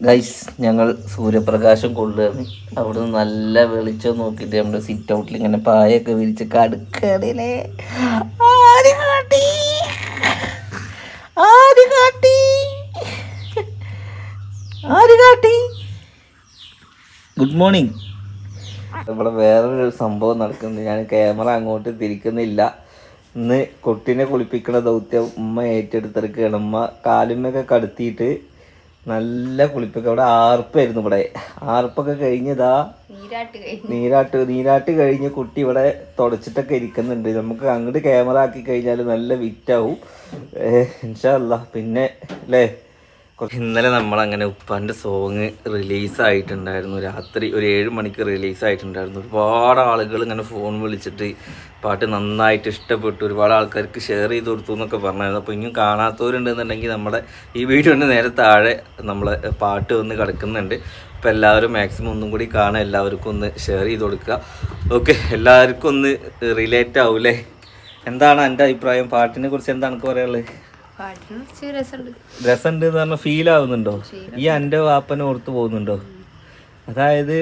Guys ഞങ്ങൾ സൂര്യപ്രകാശം കൊണ്ടുവന്ന് അവിടുന്ന് നല്ല വെളിച്ചം നോക്കിയിട്ട് നമ്മുടെ സിറ്റ് ഔട്ടിൽ ഇങ്ങനെ പായൊക്കെ വിരിച്ച് കടുക്കടിലേ ആര് കാട്ടി. ആര് കാട്ടി. ആര് കാട്ടി. ഗുഡ് മോർണിംഗ് ഇവിടെ വേറൊരു സംഭവം നടക്കുന്നുണ്ട്. ഞാൻ ക്യാമറ അങ്ങോട്ട് തിരിക്കുന്നില്ല. ഇന്ന് കൊട്ടിനെ കുളിപ്പിക്കുന്ന ദൗത്യം ഉമ്മ ഏറ്റെടുത്തിറക്കുകയാണ് ഉമ്മ കാലുമ്മയൊക്കെ കടത്തിയിട്ട് നല്ല കുളിപ്പൊക്കെ. ഇവിടെ ആർപ്പായിരുന്നു ഇവിടെ. ആർപ്പൊക്കെ കഴിഞ്ഞതാ? നീരാട്ട് നീരാട്ട് കഴിഞ്ഞ് കുട്ടി ഇവിടെ തുടച്ചിട്ടൊക്കെ ഇരിക്കുന്നുണ്ട്. നമുക്ക് അങ്ങോട്ട് ക്യാമറ ആക്കി കഴിഞ്ഞാൽ നല്ല വിറ്റാവും ഇൻഷല്ല പിന്നെ അല്ലേ ഇന്നലെ നമ്മളങ്ങനെ ഉപ്പാന്റെ സോങ് റിലീസായിട്ടുണ്ടായിരുന്നു രാത്രി ഒരു ഏഴ് മണിക്ക് റിലീസായിട്ടുണ്ടായിരുന്നു ഒരുപാട് ആളുകൾ ഇങ്ങനെ ഫോൺ വിളിച്ചിട്ട് പാട്ട് നന്നായിട്ട് ഇഷ്ടപ്പെട്ടു. ഒരുപാട് ആൾക്കാർക്ക് ഷെയർ ചെയ്ത് കൊടുത്തു എന്നൊക്കെ പറഞ്ഞായിരുന്നു. അപ്പോൾ ഇനിയും കാണാത്തവരുണ്ടെന്നുണ്ടെങ്കിൽ നമ്മുടെ ഈ വീഡിയോന്റെ നേരെ താഴെ നമ്മളെ പാട്ട് വന്ന് കിടക്കുന്നുണ്ട്. അപ്പോൾ എല്ലാവരും മാക്സിമം ഒന്നും കൂടി കാണാൻ എല്ലാവർക്കും ഒന്ന് ഷെയർ ചെയ്ത് കൊടുക്കുക. ഓക്കെ എല്ലാവർക്കും ഒന്ന് റിലേറ്റ് ആവൂലേ എന്താണ് എന്റെ അഭിപ്രായം? പാട്ടിനെ കുറിച്ച് എന്താണ് പറയാനുള്ളത്? രസമുണ്ട്. എന്ന് പറഞ്ഞാൽ ഫീൽ ആവുന്നുണ്ടോ? ഈ എന്റെ വാപ്പനെ ഓർത്ത് പോകുന്നുണ്ടോ? അതായത്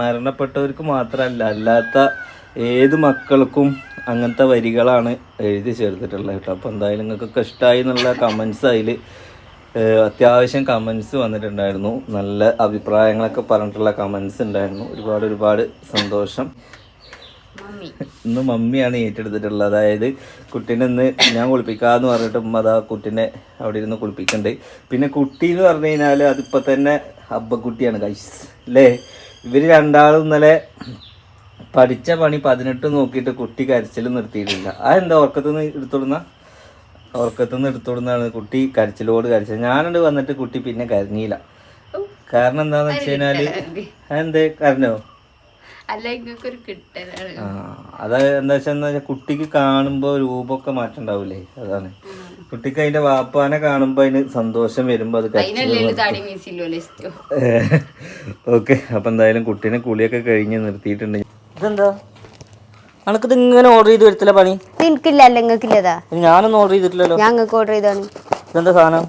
മരണപ്പെട്ടവർക്ക് മാത്രമല്ല അല്ലാത്ത ഏത് മക്കൾക്കും അങ്ങനത്തെ വരികളാണ് എഴുതി ചേർത്തിട്ടുള്ളത് കേട്ടോ. അപ്പോൾ എന്തായാലും നിങ്ങൾക്കൊക്കെ ഇഷ്ടമായി എന്നുള്ള കമൻസ് അതിൽ അത്യാവശ്യം കമൻസ് വന്നിട്ടുണ്ടായിരുന്നു. നല്ല അഭിപ്രായങ്ങളൊക്കെ പറഞ്ഞിട്ടുള്ള കമൻസ് ഉണ്ടായിരുന്നു. ഒരുപാട് ഒരുപാട് സന്തോഷം. ഇന്ന് മമ്മിയാണ് ഏറ്റെടുത്തിട്ടുള്ളത്. അതായത് കുട്ടീനെ ഇന്ന് ഞാൻ കുളിപ്പിക്കാന്ന് പറഞ്ഞിട്ട് ഉമ്മ അതാ കുട്ടീനെ അവിടെ ഇരുന്ന് കുളിപ്പിക്കണ്ട്. പിന്നെ കുട്ടി എന്ന് പറഞ്ഞു കഴിഞ്ഞാൽ അതിപ്പോൾ തന്നെ ഹബ്ബക്കുട്ടിയാണ് കൈസ് അല്ലേ ഇവർ രണ്ടാളും ഇന്നലെ പഠിച്ച പണി പതിനെട്ട് നോക്കിയിട്ട് കുട്ടി കരച്ചിൽ നിർത്തിയിട്ടില്ല. അതെന്താ ഉറക്കത്തുനിന്ന് എടുത്തോടുന്ന? ഉറക്കത്തുനിന്ന് എടുത്തോടുന്നാണ് കുട്ടി കരച്ചിലോട് കരച്ചത്. ഞാനുണ്ട് വന്നിട്ട് കുട്ടി പിന്നെ കരഞ്ഞില്ല. കാരണം എന്താന്ന് വെച്ച് കഴിഞ്ഞാൽ അതെന്തേ കരഞ്ഞോ? അല്ല ഇങ്ങക്ക് ആ അത് എന്താ വെച്ചാൽ കുട്ടിക്ക് കാണുമ്പോ രൂപമൊക്കെ മാറ്റണ്ടാവൂലേ അതാണ്. കുട്ടിക്ക് അതിന്റെ വാപ്പാനെ കാണുമ്പോ അതിന് സന്തോഷം വരുമ്പോ അത് ഓക്കെ അപ്പൊ എന്തായാലും കുട്ടീനെ കുളിയൊക്കെ കഴിഞ്ഞ് നിർത്തിയിട്ടുണ്ട്. ഇതെന്താ? അനക്കിത് ഇങ്ങനെ ഓർഡർ ചെയ്ത് വരത്തില്ല പണി? എനിക്കില്ല നിങ്ങൾക്കില്ലതാ ഞാനൊന്നും ഓർഡർ ചെയ്തിട്ടില്ലല്ലോ. ഞങ്ങൾക്ക് ഓർഡർ ചെയ്താണ് ഇതെന്താ സാധനം?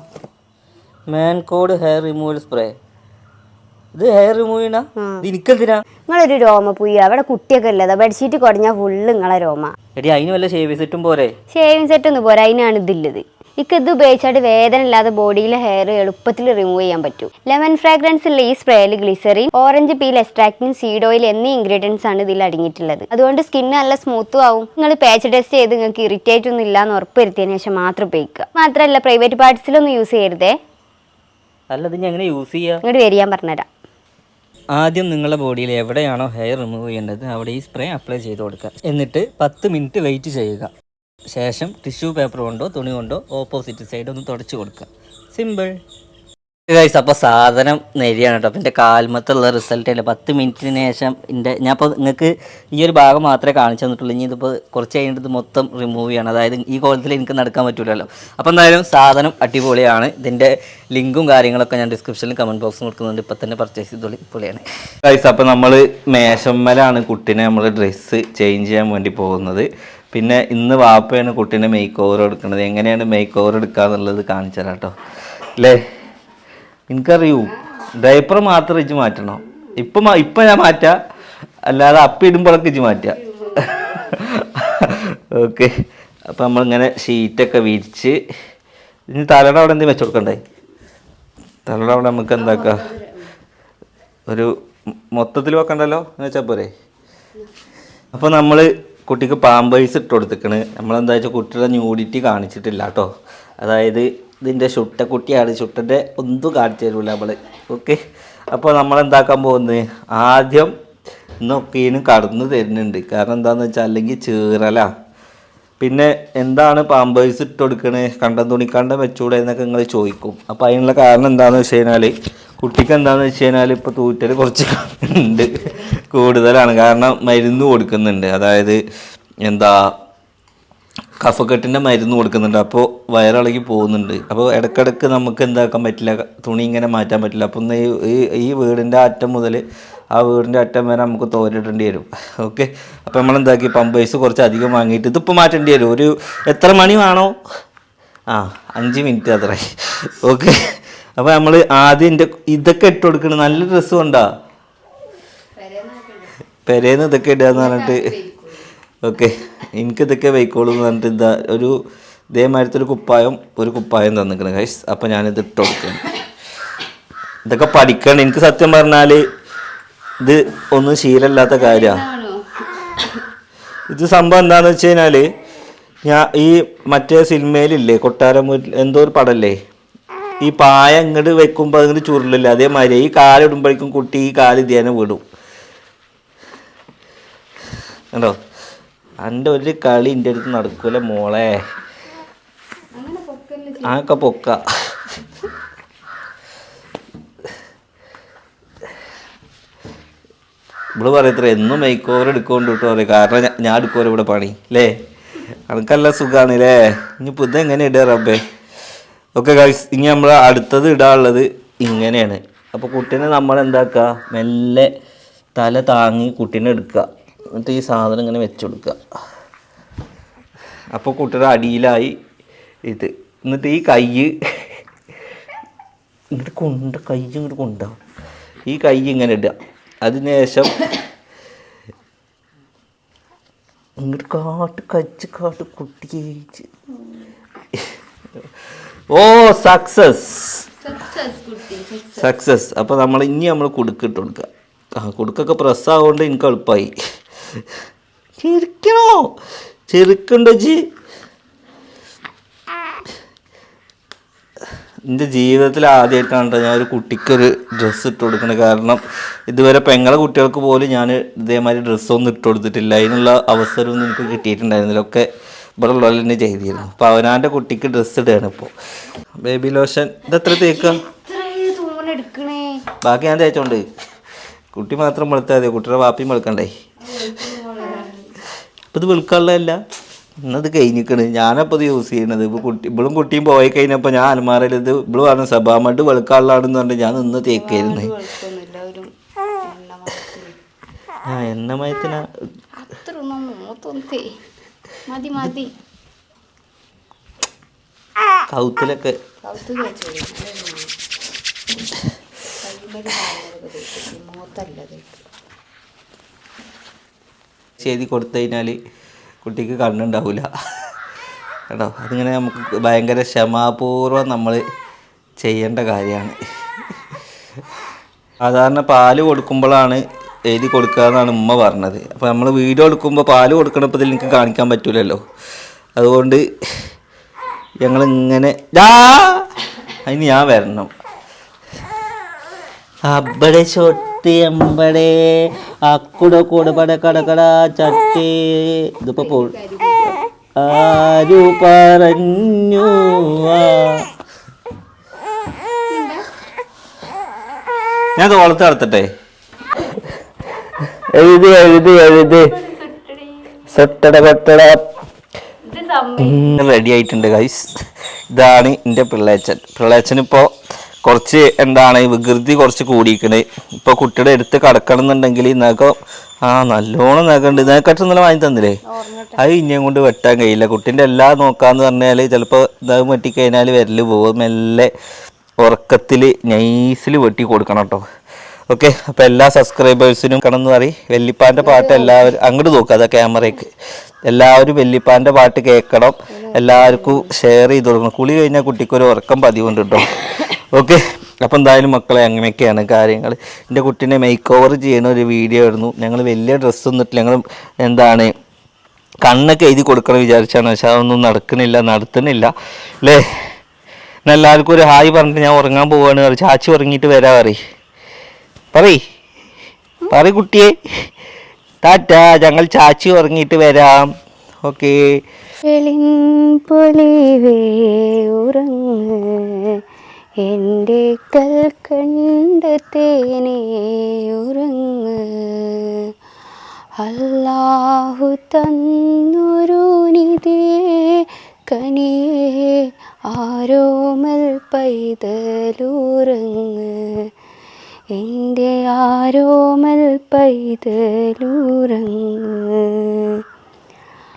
മാൻകോഡ് ഹെയർ റിമൂവൽ സ്പ്രേ ഇത് ഹെയർ റിമൂവ് ചെയ്യണ എനിക്കെന്തിനാ? നിങ്ങളൊരു രോമ പുയ്യ അവിടെ കുട്ടിയൊക്കെ ഉള്ളതാ ബെഡ്ഷീറ്റ് കുടഞ്ഞാൽ ഫുള്ള് നിങ്ങളെ രോമ. എടി അതിന് വല്ല ഷേവിങ് സെറ്റും പോരെ. ഷേവിങ് സെറ്റ് ഒന്നും പോരാ അതിനാണ് ഇതില്ലത്. ഇക്ക് ഇത് ഉപയോഗിച്ചായിട്ട് വേദന ഇല്ലാതെ ബോഡിയിലെ ഹെയർ എളുപ്പത്തിൽ റിമൂവ് ചെയ്യാൻ പറ്റും. ലെമൺ ഫ്രാഗ്രൻസ് ഉള്ള ഈ സ്പ്രേയിൽ ഗ്ലിസറിൻ ഓറഞ്ച് പീൽ എക്സ്ട്രാക്റ്റിൻ സീഡ് ഓയിൽ എന്നീ ഇൻഗ്രീഡിയൻസ് ആണ് ഇതിൽ അടങ്ങിയിട്ടുള്ളത്. അതുകൊണ്ട് സ്കിൻ നല്ല സ്മൂത്തും ആവും. നിങ്ങൾ പാച്ച് ടെസ്റ്റ് ചെയ്ത് നിങ്ങൾക്ക് ഇറിറ്റേറ്റ് ഒന്നും ഇല്ല എന്ന് ഉറപ്പുവരുത്തിയതിനു ശേഷം മാത്രം ഉപയോഗിക്കുക. മാത്രമല്ല പ്രൈവറ്റ് പാർട്സിലൊന്നും യൂസ് ചെയ്യരുതേ. അല്ല ഇത് ഞാൻ എങ്ങനെ യൂസ് ചെയ്യാം? ഇങ്ങോട്ട് വരിയാൻ പറഞ്ഞുതരാം. ആദ്യം നിങ്ങളുടെ ബോഡിയിൽ എവിടെയാണോ ഹെയർ റിമൂവ് ചെയ്യേണ്ടത് അവിടെ ഈ സ്പ്രേ അപ്ലൈ ചെയ്ത് കൊടുക്കുക. എന്നിട്ട് പത്ത് മിനിറ്റ് വെയിറ്റ് ചെയ്യുക. ശേഷം ടിഷ്യൂ പേപ്പർ കൊണ്ടോ തുണി കൊണ്ടോ ഓപ്പോസിറ്റ് സൈഡ് ഒന്ന് തുടച്ച് കൊടുക്കുക. സിമ്പിൾ ഗൈസ് അപ്പോൾ സാധനം നെരിയാണ് കേട്ടോ. അപ്പം എന്റെ കാൽമത്തുള്ള റിസൾട്ട് അല്ല? പത്ത് മിനിറ്റിന് ശേഷം എന്റെ ഞാൻ ഇപ്പോൾ നിങ്ങൾക്ക് ഈ ഒരു ഭാഗം മാത്രമേ കാണിച്ചു തന്നിട്ടുള്ളൂ. ഇനി ഇതിപ്പോൾ കുറച്ച് കഴിഞ്ഞിട്ട് മൊത്തം റിമൂവ് ചെയ്യണം. അതായത് ഈ കോളത്തിൽ എനിക്ക് നടക്കാൻ പറ്റില്ലല്ലോ അപ്പോൾ എന്തായാലും സാധനം അടിപൊളിയാണ്. ഇതിന്റെ ലിങ്കും കാര്യങ്ങളൊക്കെ ഞാൻ ഡിസ്ക്രിപ്ഷനിൽ കമന്റ് ബോക്സും കൊടുക്കുന്നുണ്ട്. ഇപ്പോൾ തന്നെ പർച്ചേസ് ചെയ്തോളി. പൊളിയാണ് ഗൈസ് അപ്പോൾ നമ്മൾ മേശമ്മലാണ് കുട്ടീനെ നമ്മൾ ഡ്രസ്സ് ചേഞ്ച് ചെയ്യാൻ വേണ്ടി പോകുന്നത്. പിന്നെ ഇന്ന് വാപ്പയാണ് കുട്ടീനെ മേക്ക് ഓവർ എടുക്കുന്നത് എങ്ങനെയാണ് മേക്ക് ഓവർ എടുക്കുക എന്നുള്ളത് കാണിച്ചു തരാം കേട്ടോ. അല്ലേ എനിക്കറിയൂ. ഡയപ്പർ മാത്രം ഇച്ച് മാറ്റണം. ഇപ്പം ഇപ്പം ഞാൻ മാറ്റാം. അല്ലാതെ അപ്പിടുമ്പോഴൊക്കെ ഇടുമ്പോഴൊക്കെ ഇജ്ജ് മാറ്റാം. ഓക്കെ അപ്പം നമ്മളിങ്ങനെ ഷീറ്റൊക്കെ വിരിച്ച് ഇനി തലയുടെ അവിടെ എന്തെങ്കിലും വെച്ച് കൊടുക്കണ്ടേ? തലയുടെ അവിടെ നമുക്ക് എന്താക്കാം? ഒരു മൊത്തത്തിൽ വെക്കണ്ടല്ലോ? എന്ന് വെച്ചാൽ പോരെ. അപ്പോൾ നമ്മൾ കുട്ടിക്ക് പാമ്പേഴ്സ് ഇട്ട് കൊടുത്തിക്കണ്. നമ്മളെന്താ വെച്ചാൽ കുട്ടിയുടെ ന്യൂഡിറ്റി കാണിച്ചിട്ടില്ല കേട്ടോ. അതായത് ഇതിന്റെ ചുട്ടക്കുട്ടിയാണ് ചുട്ടന്റെ ഒന്നും കാണിച്ചു തരൂല നമ്മൾ ഓക്കെ? അപ്പോൾ നമ്മൾ എന്താക്കാൻ പോകുന്നത് ആദ്യം ഇന്നൊക്കെയും കടന്നു തരുന്നുണ്ട്. കാരണം എന്താണെന്ന് വെച്ചാൽ അല്ലെങ്കിൽ ചീറലാ. പിന്നെ എന്താണ് പാമ്പേഴ്സ് ഇട്ട് കൊടുക്കണേ? കണ്ടം തുണിക്കണ്ടം വെച്ചൂടെ എന്നൊക്കെ നിങ്ങൾ ചോദിക്കും. അപ്പോൾ അതിനുള്ള കാരണം എന്താണെന്ന് വെച്ച് കഴിഞ്ഞാൽ കുട്ടിക്ക് എന്താണെന്ന് വെച്ച് കഴിഞ്ഞാൽ ഇപ്പോൾ തൂറ്റൽ കുറച്ച് ഉണ്ട് കൂടുതലാണ്. കാരണം മരുന്ന് കൊടുക്കുന്നുണ്ട്. അതായത് എന്താ കഫക്കെട്ടിന്റെ മരുന്ന് കൊടുക്കുന്നുണ്ട്. അപ്പോൾ വയറിളകി പോകുന്നുണ്ട്. അപ്പോൾ ഇടയ്ക്കിടയ്ക്ക് നമുക്ക് എന്താക്കാൻ പറ്റില്ല. തുണി ഇങ്ങനെ മാറ്റാൻ പറ്റില്ല. അപ്പം ഈ ഈ വീടിന്റെ അറ്റം മുതൽ ആ വീടിന്റെ അറ്റം വരെ നമുക്ക് തോരിടേണ്ടി വരും. ഓക്കെ? അപ്പോൾ നമ്മൾ എന്താക്കി പമ്പേഴ്സ് കുറച്ച് അധികം വാങ്ങിയിട്ട് ഇതിപ്പോൾ മാറ്റേണ്ടി വരും. ഒരു എത്ര മണി വേണോ? ആ അഞ്ച് മിനിറ്റ് അത്ര. ഓക്കെ? അപ്പോൾ നമ്മൾ ആദ്യം എന്റെ ഇതൊക്കെ ഇട്ട് കൊടുക്കണം. നല്ല ഡ്രസ്സും ഉണ്ടാ പെരേന്ന് ഇതൊക്കെ ഇടുക എന്ന് പറഞ്ഞിട്ട്. ഓക്കെ. എനിക്ക് ഇതൊക്കെ വൈക്കോളൂ എന്ന് പറഞ്ഞിട്ട് ഇതാ ഒരു ഇതേമാതിരത്തെ ഒരു കുപ്പായം ഒരു കുപ്പായം തന്നിക്കണം ഗൈസ് അപ്പം ഞാനിത് ഇട്ട് കൊടുക്കണം ഇതൊക്കെ പഠിക്കണം. എനിക്ക് സത്യം പറഞ്ഞാൽ ഇത് ഒന്നും ശീലമില്ലാത്ത കാര്യമാണ് ഇത് സംഭവം എന്താണെന്ന് വെച്ച് കഴിഞ്ഞാൽ ഞാൻ ഈ മറ്റേ സിനിമയിലില്ലേ കൊട്ടാരം എന്തോ ഒരു പടല്ലേ? ഈ പായ ഇങ്ങോട്ട് വെക്കുമ്പോൾ അതിങ്ങോട്ട് ചുരുളില്ല. അതേമാതിരി ഈ കാലിടുമ്പോഴേക്കും കുട്ടി ഈ കാൽ വിടും. കണ്ടോ? എന്റെ ഒരു കളി എന്റെ അടുത്ത് നടക്കൂല മോളെ. ആക്കെ പൊക്ക. ഇവിടെ പറയത്ര എന്നും മേക്ക് ഓവർ എടുക്കൊണ്ട് കിട്ടും പറയും. കാരണം ഞാൻ എടുക്കുമല്ലോ ഇവിടെ പണി അല്ലേ അനക്കല്ല സുഖമാണ് അല്ലേ ഇനിയിപ്പോൾ ഇത് എങ്ങനെ ഇടുക റബ്ബേ? ഓക്കെ ഗൈസ് ഇനി നമ്മൾ അടുത്തത് ഇടാനുള്ളത് ഇങ്ങനെയാണ്. അപ്പോൾ കുട്ടീനെ നമ്മൾ എന്താക്കുക മെല്ലെ തല താങ്ങി കുട്ടീനെ എടുക്കുക എന്നിട്ട് ഈ സാധനം ഇങ്ങനെ വെച്ച് കൊടുക്കുക അപ്പോൾ കുട്ടിയുടെ അടിയിലായി ഇത്. എന്നിട്ട് ഈ കൈ ഇങ്ങോട്ട് കൊണ്ട് കൈ ഇങ്ങോട്ട് കൊണ്ടാവും ഈ കൈ ഇങ്ങനെ ഇടുക. അതിനുശേഷം ഇങ്ങോട്ട് കാട്ട് കച്ച് കാട്ട് കുട്ടിയേച്ച് ഓ സക്സസ് സക്സസ് അപ്പോൾ നമ്മൾ ഇനി നമ്മൾ കുടുക്കിട്ട് കൊടുക്കുക. ആ കുടുക്കൊക്കെ പ്രസ് ആവുകൊണ്ട് എനിക്ക് എളുപ്പമായി ചിരിക്കണോ? ചെറുക്കുണ്ടോ ജി. എന്റെ ജീവിതത്തിൽ ആദ്യമായിട്ടാണ് കേട്ടോ ഞാൻ ഒരു കുട്ടിക്കൊരു ഡ്രസ്സ് ഇട്ട് കൊടുക്കുന്നത് കാരണം ഇതുവരെ പെങ്ങളെ കുട്ടികൾക്ക് പോലും ഞാൻ ഇതേമാതിരി ഡ്രസ്സൊന്നും ഇട്ട് കൊടുത്തിട്ടില്ല. അതിനുള്ള അവസരമൊന്നും എനിക്ക് കിട്ടിയിട്ടുണ്ടായിരുന്നില്ല. ഒക്കെ ഇവിടെ ഉള്ളവർ തന്നെ ചെയ്തിരുന്നു. അപ്പോൾ അവനാന്റെ കുട്ടിക്ക് ഡ്രസ്സ് ഇടുകയാണ് ഇപ്പോൾ ബേബി ലോഷൻ ഇതെത്ര തേക്കുക എടുക്കണേ. ബാക്കി ഞാൻ തേച്ചോണ്ട്. കുട്ടി മാത്രം വെളുത്താതെ മതി കുട്ടിയുടെ വാപ്പിയും വെളുക്കണ്ടേ അപ്പം ഇത് വെളുക്കാനുള്ളതല്ല. ഇന്നത് കഴിഞ്ഞിക്കണ്. ഞാനപ്പോൾ ഇത് യൂസ് ചെയ്യണത്. ഇപ്പോൾ കുട്ടി ഇവളും കുട്ടിയും പോയി കഴിഞ്ഞപ്പോൾ ഞാൻ അലമാരയിൽ ഇത് ഇവൾ പറഞ്ഞു സഭാമായിട്ട് വെളുക്കാനുള്ളതാണെന്ന് പറഞ്ഞിട്ട് ഞാൻ നിന്ന് തേക്കായിരുന്നു. ആ മതി കൗത്തിലൊക്കെ. കൗത്ത് തേച്ചോളൂ മൂത്തല്ലത് ചെയ്തി കൊടുത്തു കഴിഞ്ഞാൽ കുട്ടിക്ക് കണ്ണുണ്ടാവില്ല കേട്ടോ അതിങ്ങനെ നമുക്ക് ഭയങ്കര ക്ഷമാപൂർവം നമ്മൾ ചെയ്യേണ്ട കാര്യമാണ്. സാധാരണ പാൽ കൊടുക്കുമ്പോഴാണ് എഴുതി കൊടുക്കുക എന്നാണ് ഉമ്മ പറഞ്ഞത്. അപ്പോൾ നമ്മൾ വീഡിയോ എടുക്കുമ്പോൾ പാൽ കൊടുക്കണപ്പോൾ എനിക്ക് കാണിക്കാൻ പറ്റൂലല്ലോ. അതുകൊണ്ട് ഞങ്ങളിങ്ങനെ അതിന് ഞാൻ വരണം. ചൊട്ടി അമ്പടെ അക്കുട കൂടപട കടകട ചട്ടി. ഇതിപ്പോ പോ ആരു പറഞ്ഞു. ഞാൻ വളർത്തി നടത്തട്ടെ. എഴുതി എഴുതി എഴുതി. സൊട്ടട കൊട്ടട റെഡി ആയിട്ടുണ്ട് ഗൈസ് ഇതാണ് എന്റെ പിള്ളേച്ചൻ. പിള്ളേച്ചൻ ഇപ്പോൾ കുറച്ച് എന്താണ് വികൃതി കുറച്ച് കൂടിയിരിക്കണ് ഇപ്പോൾ കുട്ടിയുടെ അടുത്ത് കടക്കണം എന്നുണ്ടെങ്കിൽ നഖം ആ നല്ലോണം നഖമുണ്ട്. നഖക്കട്ട് ഇന്നലെ വാങ്ങി തന്നില്ലേ? അത് ഇനിയും കൊണ്ട് വെട്ടാൻ കഴിയില്ല. കുട്ടീന്റെ എല്ലാം നോക്കാന്ന് പറഞ്ഞാൽ ചിലപ്പോൾ നഖം വെട്ടിക്കഴിഞ്ഞാൽ വിരൽ പോകും. മെല്ലെ ഉറക്കത്തിൽ നൈസിൽ വെട്ടി കൊടുക്കണം കേട്ടോ. ഓക്കെ അപ്പോൾ എല്ലാ സബ്സ്ക്രൈബേഴ്സിനും കണമെന്ന് പറയും. വെല്ലിപ്പാന്റെ പാട്ട് എല്ലാവരും അങ്ങോട്ട് നോക്കുക അതാ ക്യാമറയ്ക്ക്. എല്ലാവരും വെല്ലിപ്പാന്റെ പാട്ട് കേൾക്കണം എല്ലാവർക്കും ഷെയർ ചെയ്ത് കൊടുക്കണം. കുളി കഴിഞ്ഞാൽ കുട്ടിക്ക് ഒരു ഉറക്കം പതിവുണ്ട് കേട്ടോ. ഓക്കെ. അപ്പോൾ എന്തായാലും മക്കളെ അങ്ങനെയൊക്കെയാണ് കാര്യങ്ങൾ എന്റെ കുട്ടീനെ മേക്ക് ഓവർ ചെയ്യുന്ന ഒരു വീഡിയോ ആയിരുന്നു. ഞങ്ങൾ വലിയ ഡ്രസ്സൊന്നും ഇട്ടില്ല ഞങ്ങൾ എന്താണ് കണ്ണൊക്കെ എഴുതി കൊടുക്കണം വിചാരിച്ചാണ്. പക്ഷെ അതൊന്നും നടക്കുന്നില്ല നടത്തുന്നില്ല. അല്ലേ? എന്നാൽ എല്ലാവർക്കും ഒരു ഹായ് പറഞ്ഞിട്ട് ഞാൻ ഉറങ്ങാൻ പോവാണ്. പറയും ചാച്ചി ഉറങ്ങിയിട്ട് വരാ പറ പറയ്. പറ കുട്ടിയെ. താറ്റ ഞങ്ങൾ ചാച്ചി ഉറങ്ങിയിട്ട് വരാം. ഓക്കേ. ഉറങ്ങ്. എന്റെ കൽക്കണ്ട തേനേ ഉറങ്ങ്. അല്ലാഹു തന്നൊരു നിധിയെ കനിയെ ആരോമൽ പൈതലൂറങ്ങ്. എന്റെ ആരോമൽ പൈതലൂറങ്ങ്.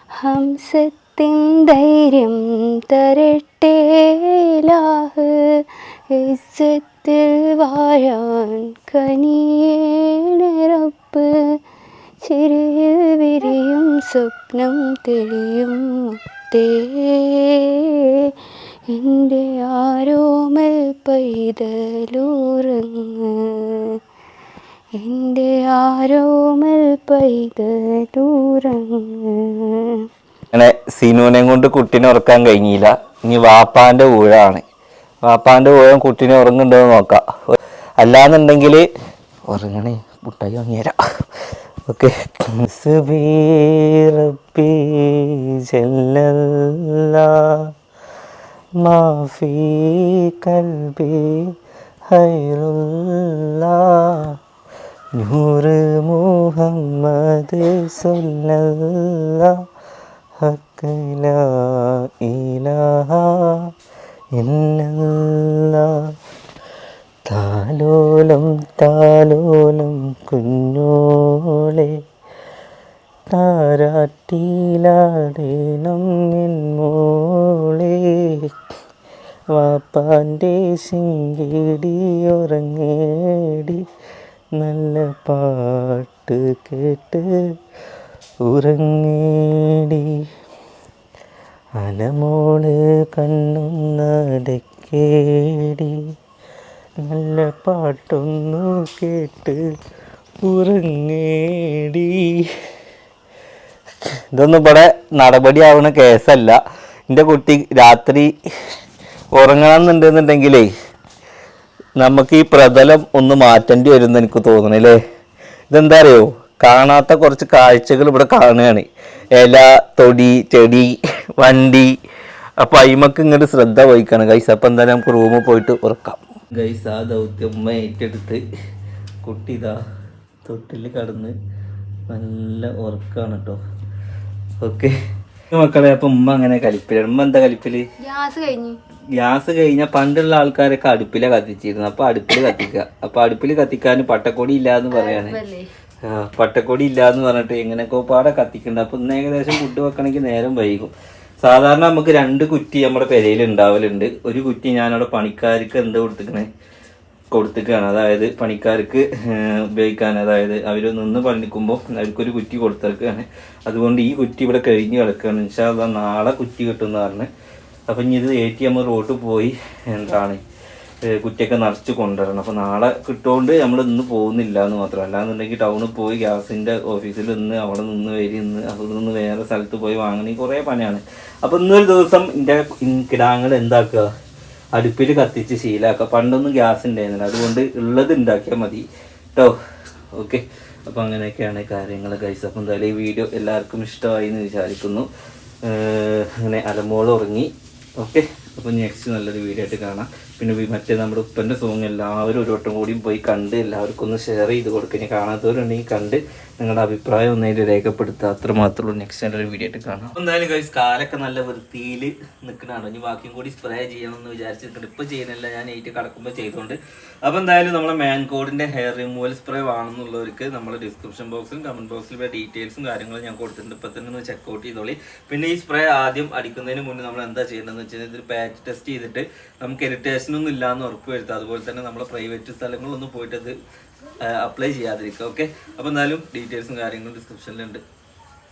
ഹംസത്തിൻ ധൈര്യം തരട്ടെ ലാഹ് ഇസ്സത്തിൽ വാഴാൻ കനിയേണറപ്പ് ചിരിയിൽ വിരിയും സ്വപ്നം തെളിയും മുത്തേ എന്റെ ആരോമൽ പൈതലൂറങ്ങ്. എന്റെ ആരോമൽ പൈതലൂറങ്ങ്. അങ്ങനെ സിനുവിനെ കൊണ്ട് കുട്ടീനെ ഉറക്കാൻ കഴിഞ്ഞില്ല. ഇനി വാപ്പാന്റെ ഊഴാണ്. വാപ്പാന്റെ ഓരോ കുട്ടീനെ ഉറങ്ങുന്നുണ്ടോ എന്ന് നോക്കാം. അല്ലാന്നുണ്ടെങ്കിൽ ഉറങ്ങണേ മുട്ടായി വാങ്ങിയരാം ഓക്കെ. മാഫി കൽബി ഹൈറുല്ലാ. നൂറ് മുഹമ്മദ് സല്ലല്ല ഹക്കല ഇലാഹ. താലോലം താലോലം കുഞ്ഞോളെ. താരാട്ടിയിലാടേണം മോളെ. വാപ്പാന്റെ ശിങ്കിടി ഉറങ്ങേടി നല്ല പാട്ട് കേട്ട് ഉറങ്ങേടി. അലമോൾ കണ്ണും നടക്കേടി നല്ല പാട്ടൊന്നു കേട്ട് ഉറങ്ങേടി. ഇതൊന്നും ഇവിടെ നടപടിയാവുന്ന കേസല്ല. എന്റെ കുട്ടി രാത്രി ഉറങ്ങണമെന്നുണ്ടെന്നുണ്ടെങ്കിലേ നമുക്ക് ഈ പ്രതലം ഒന്ന് മാറ്റേണ്ടി വരും എന്ന് എനിക്ക് തോന്നണല്ലേ? ഇതെന്താ അറിയോ? കാണാത്ത കുറച്ച് കാഴ്ചകൾ ഇവിടെ കാണുകയാണ്. ഇല തൊടി ചെടി. വണ്ടി. അപ്പൊ അയിമക്ക് ഇങ്ങോട്ട് ശ്രദ്ധ വഹിക്കാണ്. ഗൈസ് അപ്പൊ എന്തായാലും നമുക്ക് റൂമിൽ പോയിട്ട് ഉറക്കാം. ഗൈസ് ആ ദൗത്യം ഉമ്മ ഏറ്റെടുത്ത് കുട്ടി ഇതാ തൊട്ടിൽ കടന്ന് നല്ല ഉറക്കാണ് കേട്ടോ ഓക്കെ മക്കളെ അപ്പൊ ഉമ്മ അങ്ങനെ കലിപ്പിലാണ് ഉമ്മ എന്താ കലിപ്പിൽ? ഗ്യാസ് കഴിഞ്ഞു. ഗ്യാസ് കഴിഞ്ഞാൽ പണ്ടുള്ള ആൾക്കാരൊക്കെ അടുപ്പില കത്തിച്ചിരുന്നു. അപ്പൊ അടുപ്പിൽ കത്തിക്കുക അപ്പൊ അടുപ്പിൽ കത്തിക്കാൻ പട്ടക്കൊടി ഇല്ലാന്ന് പറയാണ്. പട്ടക്കൊടി ഇല്ലാന്ന് പറഞ്ഞിട്ട് എങ്ങനെയൊക്കെ പാടെ കത്തിക്കണ്ട. അപ്പൊ ഇന്ന് ഏകദേശം ഫുഡ് വെക്കണമെങ്കിൽ നേരം വൈകും. സാധാരണ നമുക്ക് രണ്ട് കുറ്റി നമ്മുടെ പെരയിൽ ഉണ്ടാവലുണ്ട്. ഒരു കുറ്റി ഞാനവിടെ പണിക്കാർക്ക് എന്താ കൊടുത്തിക്കണേ? കൊടുത്തിക്കാണ്. അതായത് പണിക്കാർക്ക് ഉപയോഗിക്കാൻ. അതായത് അവർ നിന്ന് പണിക്കുമ്പോൾ അവർക്കൊരു കുറ്റി കൊടുത്തിരിക്കുകയാണ്. അതുകൊണ്ട് ഈ കുറ്റി ഇവിടെ കഴിഞ്ഞ് കിടക്കുകയാണ്. ഇൻഷാല്ല നാളെ കുറ്റി കിട്ടുമെന്ന് പറഞ്ഞ്. അപ്പം ഇനി ഇത് എ ടി എം റോട്ട് പോയി. എന്താണ്? കുറ്റിയൊക്കെ നിറച്ച് കൊണ്ടുവരണം. അപ്പോൾ നാളെ കിട്ടുകൊണ്ട് നമ്മൾ ഇന്ന് പോകുന്നില്ല എന്ന് മാത്രം. അല്ലാന്നുണ്ടെങ്കിൽ ടൗണിൽ പോയി ഗ്യാസിന്റെ ഓഫീസിൽ നിന്ന് അവിടെ നിന്ന് വരി നിന്ന് അവിടെ നിന്ന് വേറെ സ്ഥലത്ത് പോയി വാങ്ങണമെങ്കിൽ കുറേ പണിയാണ്. അപ്പോൾ ഇന്നൊരു ദിവസം എന്റെ കിടാങ്ങൾ എന്താക്കുക? അടുപ്പിൽ കത്തിച്ച് ശീലാക്കുക. പണ്ടൊന്നും ഗ്യാസ് ഉണ്ടായിരുന്നില്ല അതുകൊണ്ട് ഉള്ളത് ഉണ്ടാക്കിയാൽ മതി. കേട്ടോ ഓക്കെ. അപ്പോൾ അങ്ങനെയൊക്കെയാണ് കാര്യങ്ങൾ ഗൈസ് അപ്പോൾ എന്തായാലും ഈ വീഡിയോ എല്ലാവർക്കും ഇഷ്ടമായി എന്ന് വിചാരിക്കുന്നു. അങ്ങനെ അലമോൾ ഉറങ്ങി. ഓക്കെ. അപ്പോൾ നെക്സ്റ്റ് നല്ലൊരു വീഡിയോ ആയിട്ട് കാണാം. പിന്നെ മറ്റേ നമ്മുടെ ഉപ്പന്റെ സോങ് എല്ലാവരും ഒരു വട്ടം കൂടിയും പോയി കണ്ട് എല്ലാവർക്കും ഒന്ന് ഷെയർ ചെയ്ത് കൊടുക്കുക ഇനി കാണാത്തവരുണ്ടെങ്കിൽ കണ്ട് നിങ്ങളുടെ അഭിപ്രായം ഒന്നതിൽ രേഖപ്പെടുത്തുക. അത്ര മാത്രമേ ഉള്ളൂ നെക്സ്റ്റ് നല്ലൊരു വീഡിയോ ആയിട്ട് കാണാം. എന്തായാലും കഴിച്ച് കാലൊക്കെ നല്ല വൃത്തിയിൽ നിൽക്കണാണ് ഇനി ബാക്കിയും കൂടി സ്പ്രേ ചെയ്യണമെന്ന് വിചാരിച്ചിട്ടുണ്ട് ഇപ്പോൾ ചെയ്യുന്നില്ല. ഞാൻ എയ്റ്റ് കടക്കുമ്പോൾ ചെയ്തുകൊണ്ട് അപ്പോൾ എന്തായാലും നമ്മളെ മാൻകോഡിന്റെ ഹെയർ റിമൂവൽ സ്പ്രേ വേണമെന്നുള്ളവർക്ക് നമ്മുടെ ഡിസ്ക്രിപ്ഷൻ ബോക്സിലും കമന്റ് ബോക്സിലും ഡീറ്റെയിൽസും കാര്യങ്ങളും ഞാൻ കൊടുത്തിട്ടുണ്ട്. ഇപ്പം തന്നെ ഒന്ന് ചെക്കൗട്ട് ചെയ്തോളി. പിന്നെ ഈ സ്പ്രേ ആദ്യം അടിക്കുന്നതിന് മുന്നേ നമ്മൾ എന്താ ചെയ്യേണ്ടതെന്ന് വെച്ചാൽ ഇതൊരു പാച്ച് ടെസ്റ്റ് ചെയ്തിട്ട് നമുക്ക് ഇറിറ്റേഷൻ ഒന്നും ഇല്ലാന്ന് ഉറപ്പ് വരുത്തുക. അതുപോലെ തന്നെ നമ്മളെ പ്രൈവറ്റ് സ്ഥലങ്ങളിലൊന്നും പോയിട്ട് അത് അപ്ലൈ ചെയ്യാതിരിക്കുക ഓക്കെ അപ്പോൾ എന്തായാലും ഡീറ്റെയിൽസും കാര്യങ്ങളും ഡിസ്ക്രിപ്ഷനിലുണ്ട്